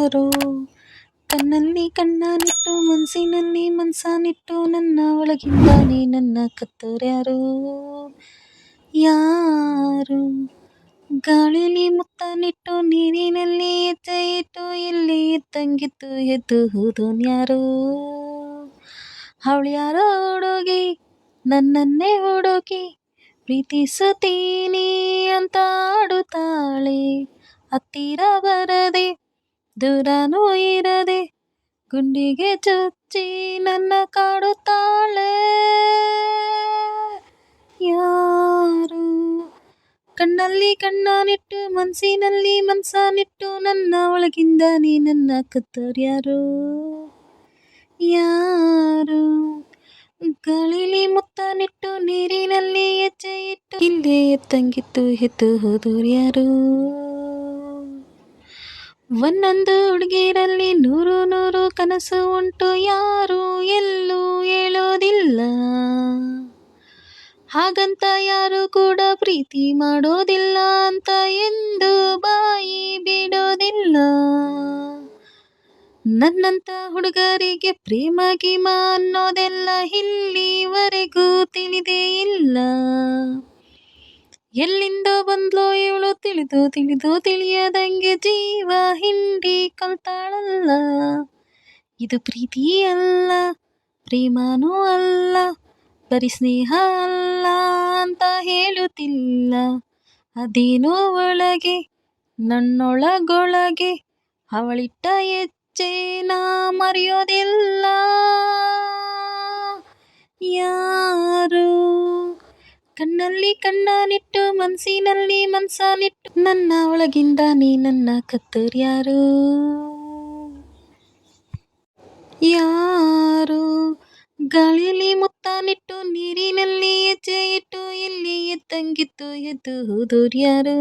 ಯಾರೋ? ಕಣ್ಣಲ್ಲಿ ಕಣ್ಣಾನಿಟ್ಟು ಮನಸ್ಸಿನಲ್ಲಿ ಮನಸಾನಿಟ್ಟು, ನನ್ನ ಒಳಗಿಂದಾನೆ ನನ್ನ ಕತ್ತೋರ್ಯಾರು ಯಾರು? ಗಾಳಿಲಿ ಮುತ್ತನಿಟ್ಟು, ನೀರಿನಲ್ಲಿ ಎಚ್ಚ ಇಟ್ಟು ಇಲ್ಲಿ ತಂಗಿತ್ತು ಎದ್ದು ಯಾರು? ಅವಳು ಯಾರೋ ಹುಡುಗಿ? ನನ್ನನ್ನೇ ಹುಡುಗಿ? ಪ್ರೀತಿಸುತ್ತೀನಿ ಅಂತ ಆಡುತ್ತಾಳೆ ಹತ್ತಿರ ಬರದೆ ದೂರನೂ ನೋಯಿರದೆ ಗುಂಡಿಗೆ ಚುಚ್ಚಿ ನನ್ನ ಕಾಡುತ್ತಾಳೆ ಯಾರು ಕಣ್ಣಲ್ಲಿ ಕಣ್ಣಾನಿಟ್ಟು ಮನಸ್ಸಿನಲ್ಲಿ ಮನಸ ನಿಟ್ಟು ನನ್ನ ಒಳಗಿಂದ ನೀ ನನ್ನ ಕತ್ತೋರ್ ಯಾರು ಗಾಳಿಲಿ ಮುತ್ತ ನಿಟ್ಟು ನೀರಿನಲ್ಲಿ ಹೆಜ್ಜೆ ಇಟ್ಟು ಹಿಂದೆ ತಂಗಿತ್ತು ಎತ್ತು ಹೋದೋರ್ಯಾರು ಒಂದೊಂದು ಹುಡುಗಿರಲ್ಲಿ ನೂರು ನೂರು ಕನಸು ಉಂಟು, ಯಾರು ಎಲ್ಲೂ ಹೇಳೋದಿಲ್ಲ. ಹಾಗಂತ ಯಾರು ಕೂಡ ಪ್ರೀತಿ ಮಾಡೋದಿಲ್ಲ ಅಂತ ಎಂದು ಬಾಯಿ ಬಿಡೋದಿಲ್ಲ. ನನ್ನಂತ ಹುಡುಗರಿಗೆ ಪ್ರೇಮ ಕಿಮ ಅನ್ನೋದೆಲ್ಲ ಇಲ್ಲಿವರೆಗೂ ತಿಳಿದೇ ಇಲ್ಲ. ಎಲ್ಲಿಂದ ಬಂದ್ಲೋ ಇವಳು ತಿಳಿದು ತಿಳಿದು ತಿಳಿಯದಂಗೆ ಜೀವ ಹಿಂಡಿ ಕಲ್ತಾಳಲ್ಲ. ಇದು ಪ್ರೀತಿ ಅಲ್ಲ, ಪ್ರೇಮನೂ ಅಲ್ಲ, ಬರೀ ಸ್ನೇಹ ಅಲ್ಲ ಅಂತ ಹೇಳುತ್ತಿಲ್ಲ. ಅದೇನೋ ಒಳಗೆ, ನನ್ನೊಳಗೊಳಗೆ ಅವಳಿಟ್ಟ ಹೆಜ್ಜೆ ನಾ ಮರೆಯೋದಿಲ್ಲ. ಕಣ್ಣಲ್ಲಿ ಕಣ್ಣಾನಿಟ್ಟು, ಮನ್ಸಿನಲ್ಲಿ ಮನ್ಸಾನಿಟ್ಟು, ನನ್ನ ಒಳಗಿಂದ ನೀ ನನ್ನ ಕತ್ತರ್ಯಾರು ಯಾರು? ಗಾಳಿಯಲ್ಲಿ ಮುತ್ತಾನಿಟ್ಟು, ನೀರಿನಲ್ಲಿ ಹೆಜ್ಜೆ ಇಟ್ಟು ಇಲ್ಲಿ ಎದ್ದಂಗಿತ್ತು ಎದ್ದು ಹೋದೋರ್ಯಾರು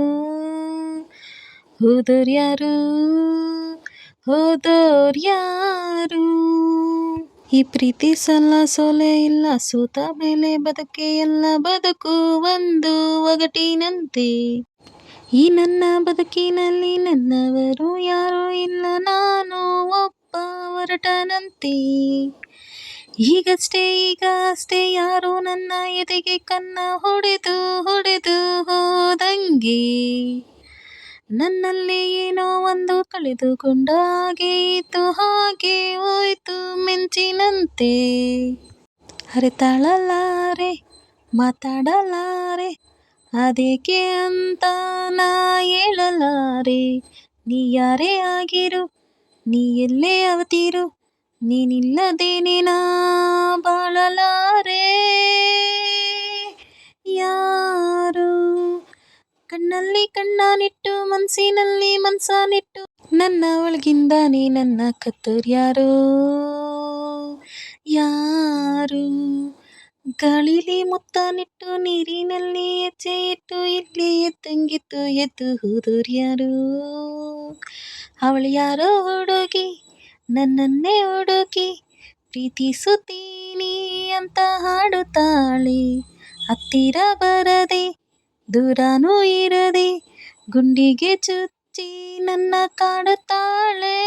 ಹೋದೋರ್ಯಾರು ಹೋದೋರ್ಯಾರು ಈ ಪ್ರೀತಿ ಸಲ್ಲ ಸೊಲೆ ಇಲ್ಲ, ಸೂತ ಮೇಲೆ ಬದುಕೆ ಎಲ್ಲ ಬದುಕು ಒಂದು ಒಗಟಿನಂತೆ. ಈ ನನ್ನ ಬದುಕಿನಲ್ಲಿ ನನ್ನವರು ಯಾರೂ ಇಲ್ಲ, ನಾನು ಒಬ್ಬ ಹೊರಟನಂತೆ ಈಗಷ್ಟೇ ಈಗ ಅಷ್ಟೇ ಯಾರು ನನ್ನ ಎದೆಗೆ ಕನ್ನ ಹೊಡೆದು ಹೊಡೆದು ಹೋದಂಗೆ. ನನ್ನಲ್ಲಿ ಏನೋ ಒಂದು ಕಳೆದುಕೊಂಡಾಗೆ ಇತ್ತು ಹಾಗೆ ಹೋಯ್ತು ಮಿಂಚಿನಂತೆ. ಹರಿತಾಳಲಾರೆ, ಮಾತಾಡಲಾರೆ, ಅದೇಕೆ ಅಂತ ನಾ ಹೇಳಲಾರೆ. ನೀ ಯಾರೇ ಆಗಿರು, ನೀ ಎಲ್ಲೇ ಅವತಿರು, ನೀನಿಲ್ಲದೇನೆ ನಾ ಬಾಳಲಾರೆ. ಯಾ ಕಣ್ಣಲ್ಲಿ ಕಣ್ಣಾನಿಟ್ಟು, ಮನ್ಸಿನಲ್ಲಿ ಮನ್ಸಾನಿಟ್ಟು, ನನ್ನ ಒಳಗಿಂದ ನೀ ನನ್ನ ಕತ್ತರ್ ಯಾರೋ? ಯಾರು? ಗಾಳಿಲಿ ಮುತ್ತಾನಿಟ್ಟು, ನೀರಿನಲ್ಲಿ ಹೆಜ್ಜೆ ಇಟ್ಟು, ಇಲ್ಲಿ ಎತ್ತಂಗಿತ್ತು, ಎದ್ದು ಹುದುರ್ಯಾರು ಯಾರು? ಅವಳು ಯಾರೋ ಹುಡುಗಿ, ನನ್ನನ್ನೇ ಹುಡುಗಿ ಪ್ರೀತಿಸುತ್ತೀನಿ ಅಂತ ಹಾಡುತ್ತಾಳೆ, ಹತ್ತಿರ ಬರದೆ ದೂರನೂಯಿರದೆ ಗುಂಡಿಗೆ ಚುಚ್ಚಿ ನನ್ನ ಕಾಡುತ್ತಾಳೆ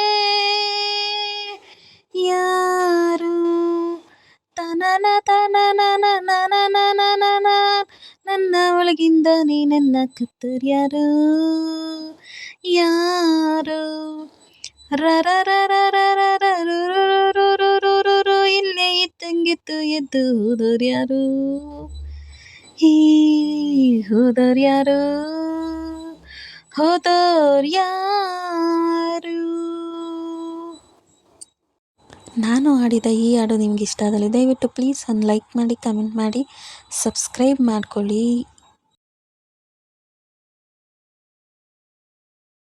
ಯಾರು ತನನ ತನನ ನನ್ನ ಒಳಗಿಂದ ನೀ ನನ್ನ ಕತ್ತರ್ಯಾರು ಯಾರು ಇಲ್ಲೇ ಇತ್ತಂಗಿತ್ತು ಎದ್ದು ಹೋದೋರ್ಯಾರು hi ಹೋದರ್ಯಾರು ಹೋದೋರ್ಯಾರು ನಾನು ಆಡಿದ ಈ ಹಾಡು ನಿಮ್ಗೆ ಇಷ್ಟ ಆಗಲಿ, ದಯವಿಟ್ಟು ಪ್ಲೀಸ್ ಒಂದು ಲೈಕ್ ಮಾಡಿ ಕಮೆಂಟ್ ಮಾಡಿ ಸಬ್ಸ್ಕ್ರೈಬ್ ಮಾಡ್ಕೊಳ್ಳಿ.